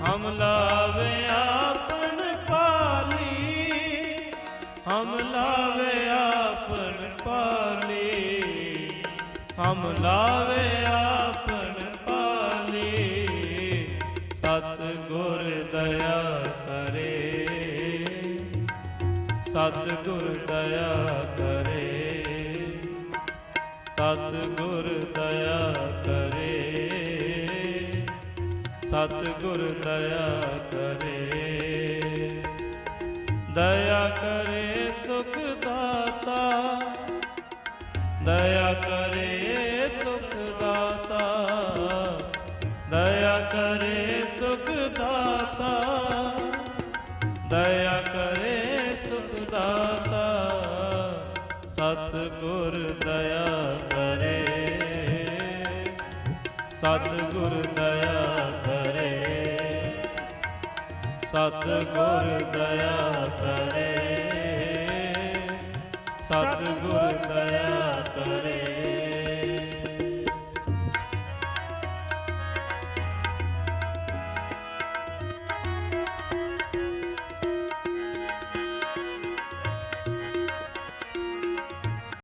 ਹਮ ਲਾਵੇ ਆਪਨ ਪਾਲੀ, ਹਮ ਲਾਵੇ ਆਪਨ ਪਾਲੀ, ਹਮ ਲਾਵੇ ਆਪਨ ਪਾਲੀ ਸਤ ਗੁਰ ਦਇਆ ਕਰੇ ਸਤ ਗੁਰ ਦਇਆ ਕਰੇ ਸਤ ਗੁਰ ਦਇਆ ਕਰੇ। ਸਤ ਦਇਆ ਕਰੇ। ਦਇਆ ਕਰੇ ਸੁਖ ਦਾਤਾ। ਦਇਆ ਕਰੇ ਸੁਖ ਦਾਤਾ। ਦਇਆ ਕਰੇ ਸੁਖ ਦਾਤਾ। ਦਇਆ ਕਰੇ ਸੁਖ ਦਾਤਾ। ਸਤ ਦਇਆ ਕਰੇ। ਸਤ ਦਇਆ ਸਤ ਗੁਰ ਦਇਆ ਕਰੇ। ਸਤ ਗੁਰ ਦਇਆ ਕਰੇ।